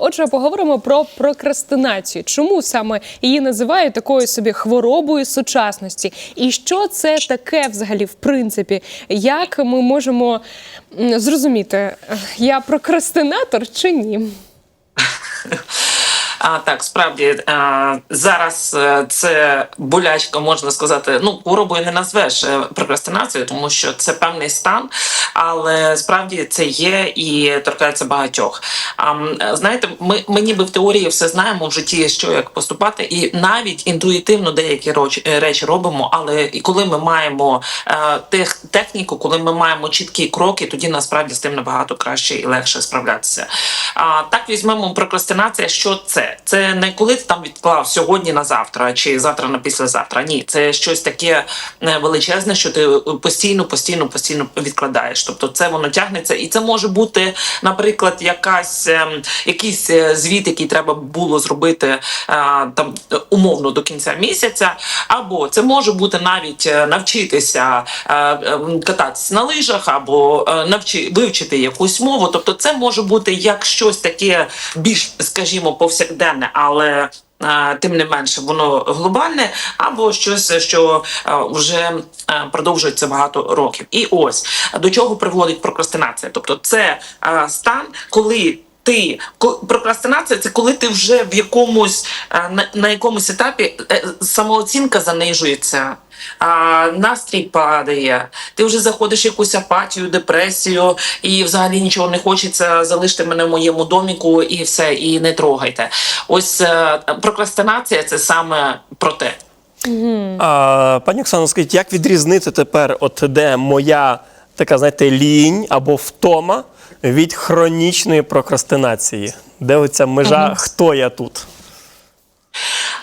Отже, поговоримо про прокрастинацію. Чому саме її називають такою собі хворобою сучасності? І що це таке взагалі в принципі? Як ми можемо зрозуміти, я прокрастинатор чи ні? А так, справді зараз е, це болячка, можна сказати. Ну, хворобою не назвеш е, прокрастинацію, тому що це певний стан, але справді це є і торкається багатьох. А знаєте, ми, ми ніби в теорії все знаємо в житті, що як поступати, і навіть інтуїтивно деякі е, речі робимо. Але і коли ми маємо тех, техніку, коли ми маємо чіткі кроки, тоді насправді з тим набагато краще і легше справлятися. А так візьмемо прокрастинація. Що це? Це не коли ти там відклав сьогодні на завтра чи завтра на післязавтра. Ні, це щось таке е, величезне, що ти постійно, постійно, постійно відкладаєш. Тобто, це воно тягнеться, і це може бути, наприклад, якась ем, якийсь е, звіт, який треба було зробити е, там умовно до кінця місяця, або це може бути навіть е, навчитися е, кататися на лижах, або е, навчи вивчити якусь мову. Тобто, це може бути як щось таке більш, скажімо, повсякденне, але. е, Тим не менше, воно глобальне, або щось, що е, вже е, продовжується багато років. І ось до чого приводить прокрастинація. Тобто, це стан, коли ти прокрастинація це коли ти вже в якомусь е, на, на якомусь етапі е, самооцінка занижується. А настрій падає, ти вже заходиш в якусь апатію, депресію, і взагалі нічого не хочеться. Залиште мене в моєму доміку і все, і не трогайте. Ось е, прокрастинація це саме про те. А, пані Оксано, скажіть, як відрізнити тепер, от де моя така, знаєте, лінь або втома від хронічної прокрастинації? Де оця межа, хто я тут?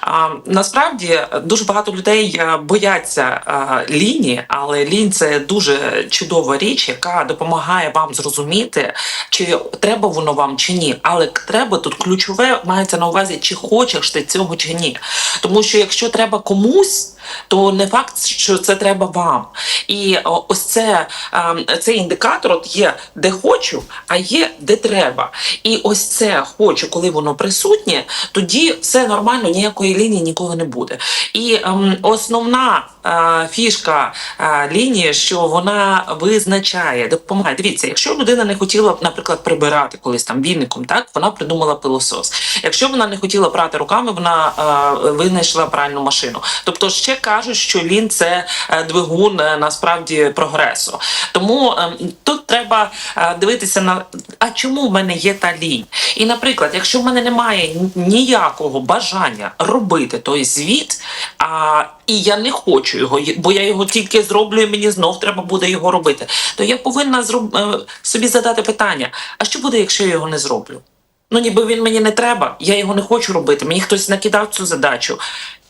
А, насправді дуже багато людей е, бояться е, ліні, але лінь це дуже чудова річ, яка допомагає вам зрозуміти, чи треба воно вам чи ні. Але треба тут ключове мається на увазі, чи хочеш ти цього чи ні. Тому що якщо треба комусь. То не факт, що це треба вам, і ось це ем, цей індикатор от є де хочу, а є де треба. І ось це хочу, коли воно присутнє, тоді все нормально, ніякої лінії ніколи не буде. І ем, основна е, фішка е, лінії, що вона визначає, допомагає. Дивіться, якщо людина не хотіла, наприклад, прибирати колись там віником, так вона придумала пилосос. Якщо вона не хотіла прати руками, вона е, винайшла пральну машину. Тобто, ще кажуть, що лін це е, двигун е, насправді прогресу. Тому е, тут треба е, дивитися на а чому в мене є та лінь. І, наприклад, якщо в мене немає ніякого бажання робити той звіт, а, і я не хочу його, бо я його тільки зроблю, і мені знов треба буде його робити, то я повинна зроб... собі задати питання: а що буде, якщо я його не зроблю? Ну, ніби він мені не треба, я його не хочу робити. Мені хтось накидав цю задачу.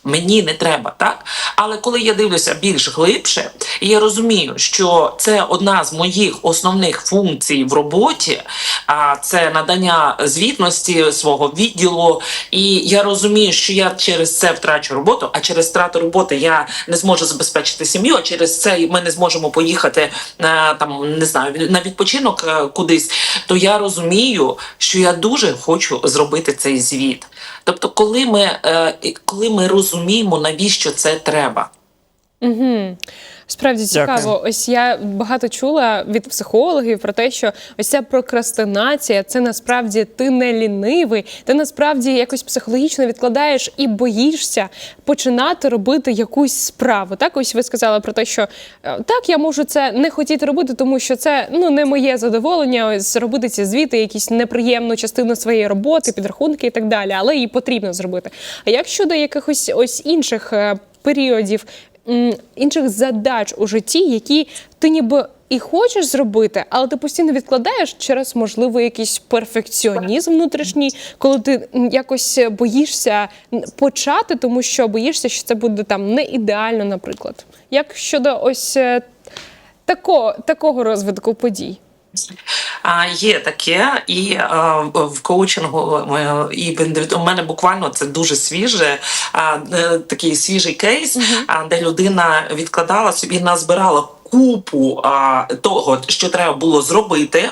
Мені не треба, так? Але коли я дивлюся більш глибше, і я розумію, що це одна з моїх основних функцій в роботі, а це надання звітності свого відділу. І я розумію, що я через це втрачу роботу, а через втрату роботи я не зможу забезпечити сім'ю. А через це ми не зможемо поїхати е, там, не знаю, на відпочинок е, кудись. То я розумію, що я дуже хочу зробити цей звіт. Тобто, коли ми, е, коли ми розуміємо, навіщо це треба. Угу. Справді цікаво. Дякую. Ось я багато чула від психологів про те, що ось ця прокрастинація це насправді ти не лінивий, ти насправді якось психологічно відкладаєш і боїшся починати робити якусь справу. Так, ось ви сказали про те, що е, так, я можу це не хотіти робити, тому що це ну не моє задоволення. Ось робити ці звіти, якісь неприємну частину своєї роботи, підрахунки і так далі, але її потрібно зробити. А як щодо якихось ось інших е, періодів? Інших задач у житті, які ти ніби і хочеш зробити, але ти постійно відкладаєш через можливо якийсь перфекціонізм внутрішній, коли ти якось боїшся почати, тому що боїшся, що це буде там не ідеально, наприклад. Як щодо ось е, такого, такого розвитку подій? А є таке, і е, в коучингу е, і в у мене буквально це дуже свіже, е, такий свіжий кейс, а, де людина відкладала собі, назбирала купу того, що треба було зробити.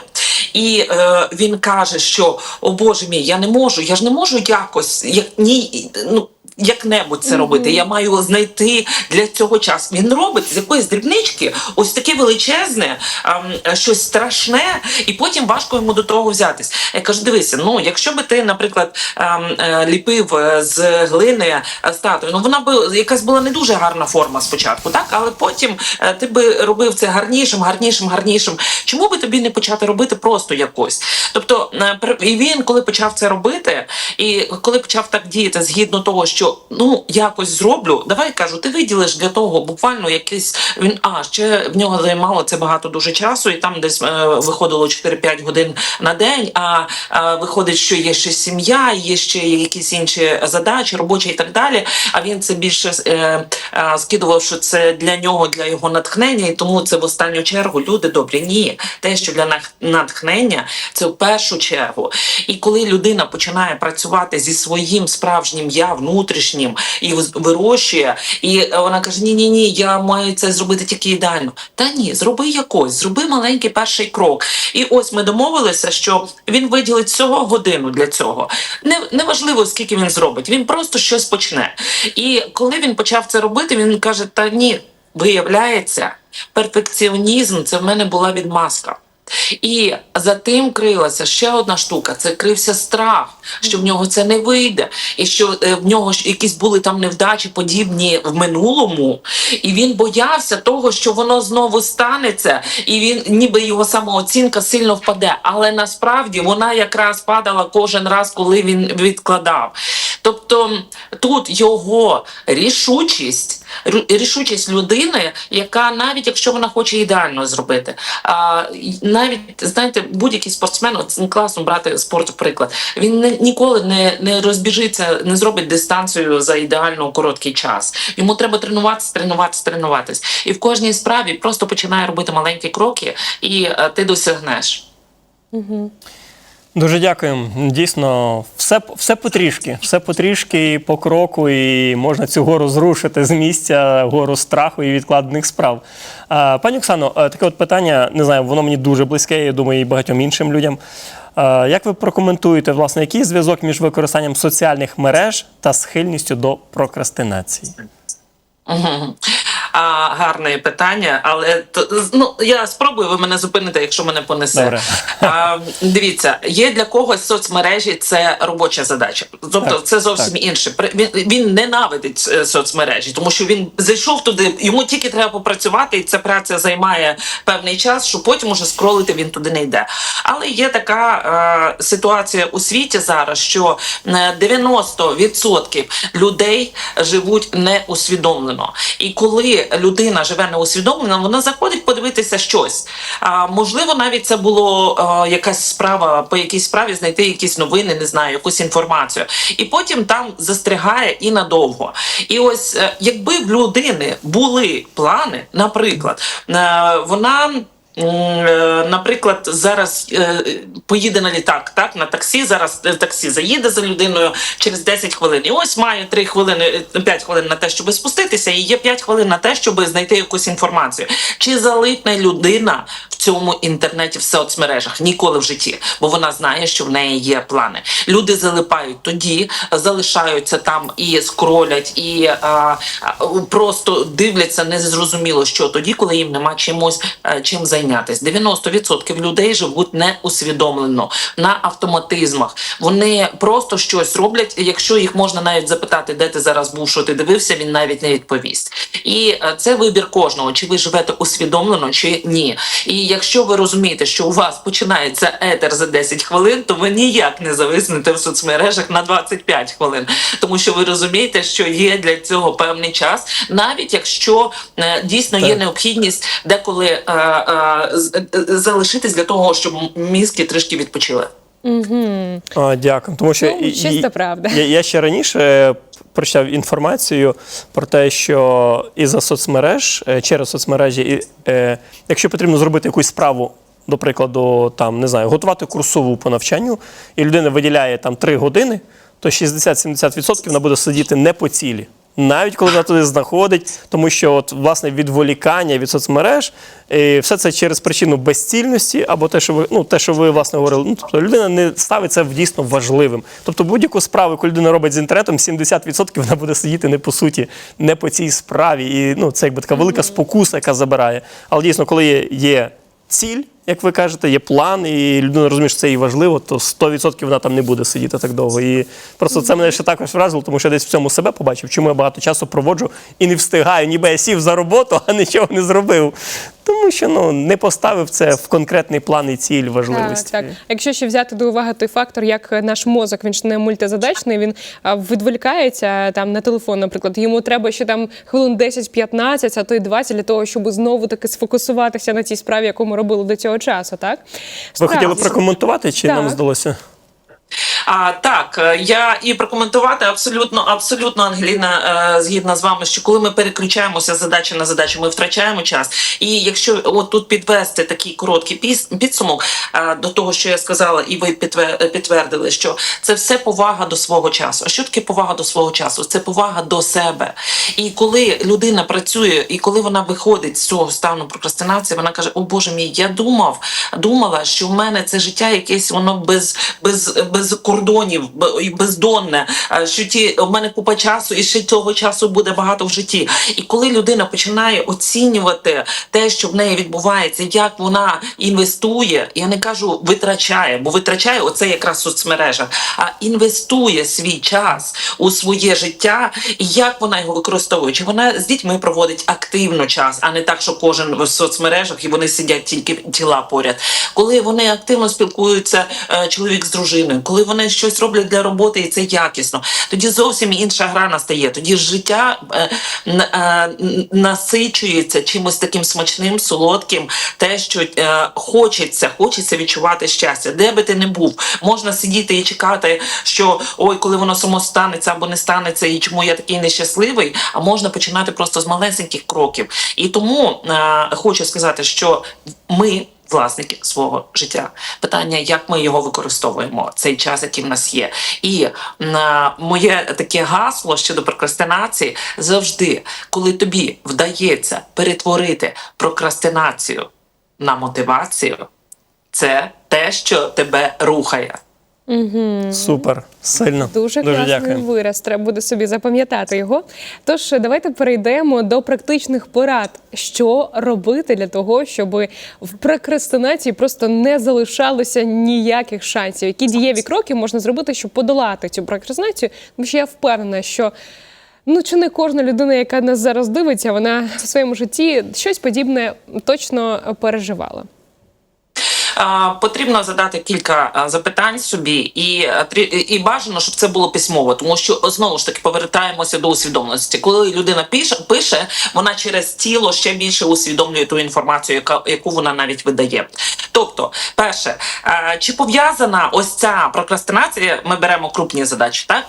і е, він каже, що о Боже мій, я не можу, я ж не можу якось як ні. Ну, як-небудь це робити. Я маю знайти для цього час. Він робить з якоїсь дрібнички ось таке величезне, ем, щось страшне, і потім важко йому до того взятись. Я кажу: дивися, ну якщо би ти, наприклад, ем, е, ліпив е, з глини е, статую, ну вона би якась була не дуже гарна форма спочатку, так але потім е, ти би робив це гарнішим, гарнішим, гарнішим. Чому би тобі не почати робити просто якось? Тобто, е, і він, коли почав це робити, і коли почав так діяти згідно того, що ну якось зроблю, давай кажу, ти виділиш для того буквально якийсь він. А ще в нього займало це багато дуже часу, і там десь е, виходило 4-5 годин на день. А, е, виходить, що є ще сім'я, є ще якісь інші задачі, робочі і так далі. А він це більше е, е, скидував, що це для нього, для його натхнення, і тому це в останню чергу люди добрі. Ні, те, що для натхнення, це в першу чергу. І коли людина починає працювати зі своїм справжнім я внутрішнім і вз- вирощує, і е, вона каже: Ні, ні, ні, я маю це зробити тільки ідеально. Та ні, зроби якось, зроби маленький перший крок. І ось ми домовилися, що він виділить всього годину для цього. Не неважливо, скільки він зробить, він просто щось почне. І коли він почав це робити, він каже: Та ні, виявляється, перфекціонізм це в мене була відмазка. І за тим крилася ще одна штука: це крився страх, що в нього це не вийде, і що е, в нього якісь були там невдачі подібні в минулому, і він боявся того, що воно знову станеться, і він ніби його самооцінка сильно впаде. Але насправді вона якраз падала кожен раз, коли він відкладав. Тобто тут його рішучість, рішучість людини, яка навіть якщо вона хоче ідеально зробити, а, навіть знаєте, будь-який спортсмен, от класно брати спорт приклад. Він не, ніколи не, не розбіжиться, не зробить дистанцію за ідеально короткий час. Йому треба тренуватися, тренуватися, тренуватись. І в кожній справі просто починає робити маленькі кроки, і е, ти досягнеш. Дуже дякуємо. Дійсно, все, все потрішки, все потрішки, по кроку, і можна цю гору зрушити з місця, гору страху і відкладених справ. Пані Оксано, е, таке от питання, не знаю, воно мені дуже близьке, я думаю, і багатьом іншим людям. Як ви прокоментуєте, власне, який зв'язок між використанням соціальних мереж та схильністю до прокрастинації? А, гарне питання, але то, ну, я спробую, ви мене зупините, якщо мене понесе. Добре. А, дивіться, є для когось соцмережі це робоча задача. Тобто Так, це зовсім так. інше. Він, він ненавидить е, соцмережі, тому що він зайшов туди, йому тільки треба попрацювати, і ця праця займає певний час, що потім уже скролити він туди не йде. Але є така е, ситуація у світі зараз, що е, 90% людей живуть неусвідомлено. І коли людина живе неусвідомлено, вона заходить подивитися щось. А, можливо, навіть це було а, якась справа по якійсь справі знайти якісь новини, не знаю, якусь інформацію. І потім там застрягає і надовго. І ось е, якби в людини були плани, наприклад, е, вона. Е, Наприклад, зараз е, поїде на літак, так на таксі. Зараз е, таксі заїде за людиною через 10 хвилин. І ось має 3 хвилини, е, 5 хвилин на те, щоб спуститися, і є 5 хвилин на те, щоб знайти якусь інформацію. Чи залипне людина цьому інтернеті в соцмережах? Ніколи в житті, бо вона знає, що в неї є плани. Люди залипають тоді, залишаються там і скролять, і а, а, просто дивляться незрозуміло, що тоді, коли їм нема чимось е, чим зайнятися. 90% людей живуть неусвідомлено на автоматизмах. Вони просто щось роблять. Якщо їх можна навіть запитати, де ти зараз був, що ти дивився, він навіть не відповість. І е, це вибір кожного, чи ви живете усвідомлено, чи ні. І якщо ви розумієте, що у вас починається етер за 10 хвилин, то ви ніяк не зависнете в соцмережах на 25 хвилин, тому що ви розумієте, що є для цього певний час, навіть якщо е, дійсно є необхідність деколи е, е, е, залишитись для того, щоб мізки трішки відпочили. А, дякую. Тому що Ну, і- чиста правда. Я, я ще раніше прочитав інформацію про те, що із-за соцмереж, е, через соцмережі, і, е, якщо потрібно зробити якусь справу, до прикладу, там не знаю, готувати курсову по навчанню, і людина виділяє там 3 години, то 60-70% вона буде сидіти не по цілі. Навіть коли вона туди знаходить, тому що от власне відволікання від соцмереж, е, все це через причину безцільності, або те, що ви ну те, що ви власне говорили. Ну тобто людина не ставить це в дійсно важливим. Тобто будь-яку справу, яку людина робить з інтернетом, 70% вона буде сидіти не по суті, не по цій справі. І ну це якби така велика спокуса, яка забирає. Але дійсно, коли є ціль, як ви кажете, є план, і людина розуміє, що це їй важливо, то 100% вона там не буде сидіти так довго. І просто це мене ще також вразило, тому що я десь в цьому себе побачив, чому я багато часу проводжу і не встигаю, ніби я сів за роботу, а нічого не зробив. Тому що ну не поставив це в конкретний план і ціль важливості. Так, так. Якщо ще взяти до уваги той фактор, як наш мозок він ж не мультизадачний, він відволікається там на телефон, наприклад. Йому треба ще там хвилин 10-15, а то й 20 для того, щоб знову таки сфокусуватися на цій справі, яку ми робили до цього часу. Так Ви хотіли прокоментувати, чи Так. нам здалося? А так, е, я і прокоментувати абсолютно, абсолютно Ангеліна е, згідна з вами, що коли ми переключаємося з задачі на задачу, ми втрачаємо час. І якщо от тут підвести такий короткий піс- підсумок е, до того, що я сказала, і ви підтвердили, що це все повага до свого часу. А що таке повага до свого часу? Це повага до себе. І коли людина працює, і коли вона виходить з цього стану прокрастинації, вона каже: О Боже мій, я думав, думала, що в мене це життя якесь воно без, без, без кордонів, бездонне. Що ті в мене купа часу, і ще цього часу буде багато в житті. І коли людина починає оцінювати те, що в неї відбувається, як вона інвестує, я не кажу витрачає, бо витрачає оце якраз соцмережа, а інвестує свій час у своє життя, і як вона його використовує? Чи вона з дітьми проводить активно час, а не так, що кожен в соцмережах і вони сидять тільки тіла поряд. Коли вони активно спілкуються, е, чоловік з дружиною, коли вони щось роблять для роботи, і це якісно, тоді зовсім інша гра настає. Тоді життя е, е, насичується чимось таким смачним, солодким, те, що е, хочеться, хочеться відчувати щастя, де би ти не був. Можна сидіти і чекати, що ой, коли воно само станеться або не станеться, і чому я такий нещасливий. А можна починати просто з малесеньких кроків. І тому е, хочу сказати, що ми. Власники свого життя. Питання, як ми його використовуємо, цей час, який в нас є. І на моє таке гасло щодо прокрастинації завжди, коли тобі вдається перетворити прокрастинацію на мотивацію, це те, що тебе рухає. Супер, сильно. Дуже, класний дякую. вираз. Треба буде собі запам'ятати його. Тож давайте перейдемо до практичних порад, що робити для того, щоб в прокрастинації просто не залишалося ніяких шансів. Які дієві кроки можна зробити, щоб подолати цю прокрастинацію? Тому що я впевнена, що. Ну, чи не кожна людина, яка нас зараз дивиться, вона в своєму житті щось подібне точно переживала. Потрібно задати кілька запитань собі, і, і бажано, щоб це було письмово, тому що знову ж таки повертаємося до усвідомленості. Коли людина пише, пише, вона через тіло ще більше усвідомлює ту інформацію, яка яку вона навіть видає. Тобто, перше, чи пов'язана ось ця прокрастинація? Ми беремо крупні задачі, так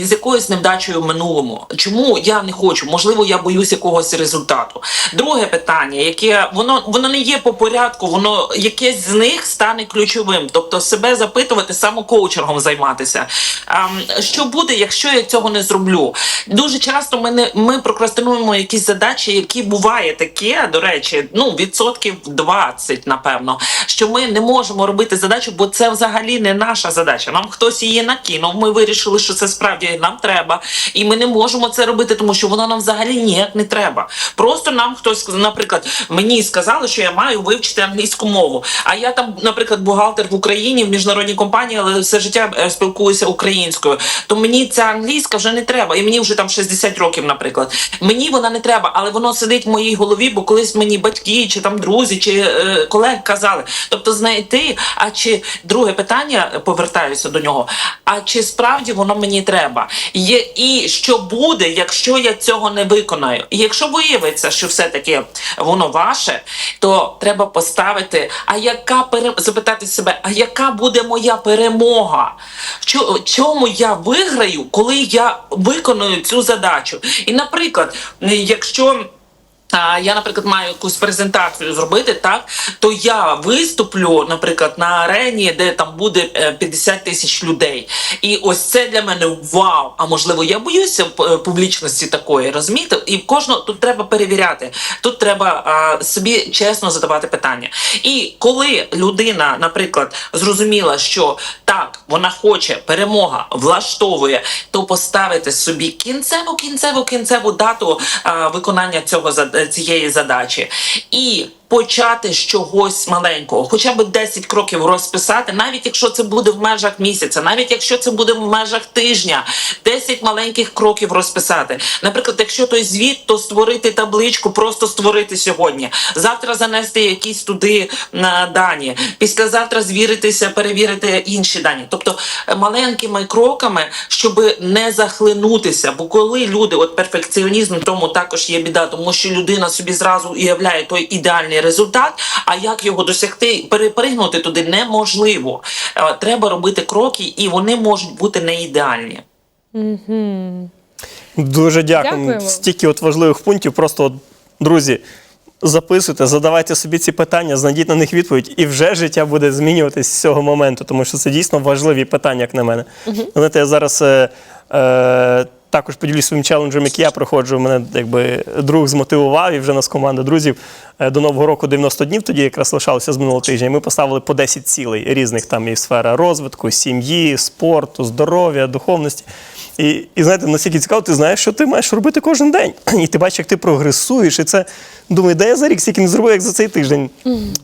з якоюсь невдачею в минулому. Чому я не хочу? Можливо, я боюсь якогось результату. Друге питання, яке воно воно не є по порядку, воно якесь з них стане ключовим. Тобто себе запитувати, самокоучингом займатися. А, що буде, якщо я цього не зроблю? Дуже часто ми не ми прокрастинуємо якісь задачі, які буває таке, до речі, ну відсотків 20, напевно, що ми не можемо робити задачу, бо це взагалі не наша задача. Нам хтось її накинув. Ми вирішили, що це справді нам треба, і ми не можемо це робити, тому що воно нам взагалі ніяк не треба. Просто нам хтось, наприклад, мені сказали, що я маю вивчити англійську мову. А я там, наприклад, бухгалтер в Україні в міжнародній компанії, але все життя е, спілкуюся українською. То мені ця англійська вже не треба. І мені вже там 60 років, наприклад. Мені вона не треба, але воно сидить в моїй голові, бо колись мені батьки чи там друзі чи е, колеги казали. Тобто знайти, а чи друге питання, е, повертаюся до нього. А чи справді воно мені треба? Є і що буде, якщо я цього не виконаю? І якщо виявиться, що все-таки воно ваше, то треба поставити, а яка пере... запитати себе, а яка буде моя перемога? В Чому я виграю, коли я виконую цю задачу? І, наприклад, якщо я, наприклад, маю якусь презентацію зробити, так то я виступлю, наприклад, на арені, де там буде е, 50 тисяч людей. І ось це для мене вау. А можливо, я боюся е, публічності такої, розумієте? І кожного тут треба перевіряти. Тут треба а, собі чесно задавати питання. І коли людина, наприклад, зрозуміла, що так, вона хоче перемога, влаштовує, то поставити собі кінцеву, кінцеву, кінцеву дату а, виконання цього зад- цієї задачі. І почати з чогось маленького, хоча б 10 кроків розписати, навіть якщо це буде в межах місяця, навіть якщо це буде в межах тижня, 10 маленьких кроків розписати. Наприклад, якщо той звіт, то створити табличку, просто створити сьогодні. Завтра занести якісь туди на дані. Післязавтра звіритися, перевірити інші дані. Тобто е, маленькими кроками, щоб не захлинутися. Бо коли люди, от перфекціонізм, тому також є біда, тому що людина собі зразу уявляє той ідеальний результат. А як його досягти, перепригнути туди неможливо. Е, Треба робити кроки, і вони можуть бути не ідеальні. Дуже дякую. Дякуємо. Стільки от важливих пунктів. Просто, от, друзі, записуйте, задавайте собі ці питання, знайдіть на них відповідь, і вже життя буде змінюватись з цього моменту, тому що це дійсно важливі питання, як на мене. Знаєте, я зараз. Е, е, також поділюсь своїм челенджем, який я проходжу. Мене якби друг змотивував і вже нас команда друзів е, до нового року 90 днів. Тоді якраз лишалося з минулого тижня. Ми поставили по 10 цілей різних там і сфера розвитку, сім'ї, спорту, здоров'я, духовності. І, і знаєте, настільки цікаво, ти знаєш, що ти маєш робити кожен день. І ти бачиш, як ти прогресуєш. І це думаю, де я за рік стільки не зробив, як за цей тиждень,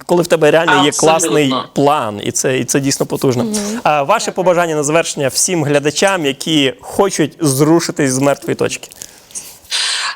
коли в тебе реально є класний план, і це, і це дійсно потужно. А ваше побажання на завершення всім глядачам, які хочуть зрушитись з мертвої точки.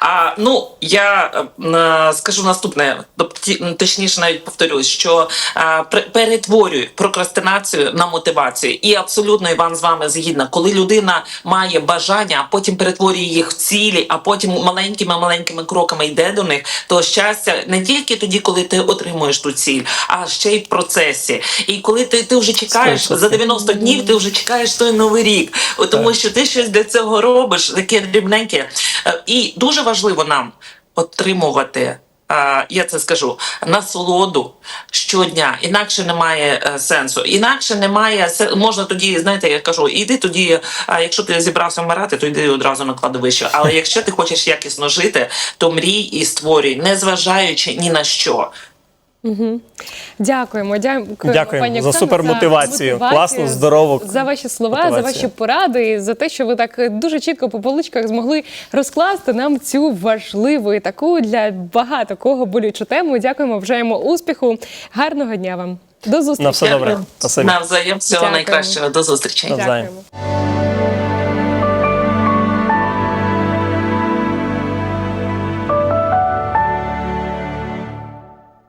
А ну я е, скажу наступне, тобто точніше, навіть повторюсь, що е, пре- перетворюй прокрастинацію на мотивацію. І абсолютно Іван з вами згідна. Коли людина має бажання, а потім перетворює їх в цілі, а потім маленькими маленькими кроками йде до них, то щастя не тільки тоді, коли ти отримуєш ту ціль, а ще й в процесі. І коли ти, ти вже чекаєш Сто за 90 днів, ти вже чекаєш той новий рік, тому що ти щось для цього робиш, таке дрібненьке. Е, І дуже важливо нам отримувати. е, Я це скажу насолоду щодня, інакше немає е, сенсу. Інакше немає можна тоді, знаєте, я кажу, іди тоді. А якщо ти зібрався вмирати, то йди одразу на кладовище. Але якщо ти хочеш якісно жити, то мрій і створюй, не зважаючи ні на що. Дякуємо, дякуємо, Дякуємо пані за супермотивацію. мотивацію, Класну, здорову за ваші слова, за ваші поради, і за те, що ви так дуже чітко по поличках змогли розкласти нам цю важливу і таку для багато кого болючу тему. Дякуємо, бажаємо успіху. Гарного дня вам. До зустрічі. На все добре. Дякую. Навзаєм всього Дякуємо. найкращого. До зустрічі. Навзаєм. Дякуємо.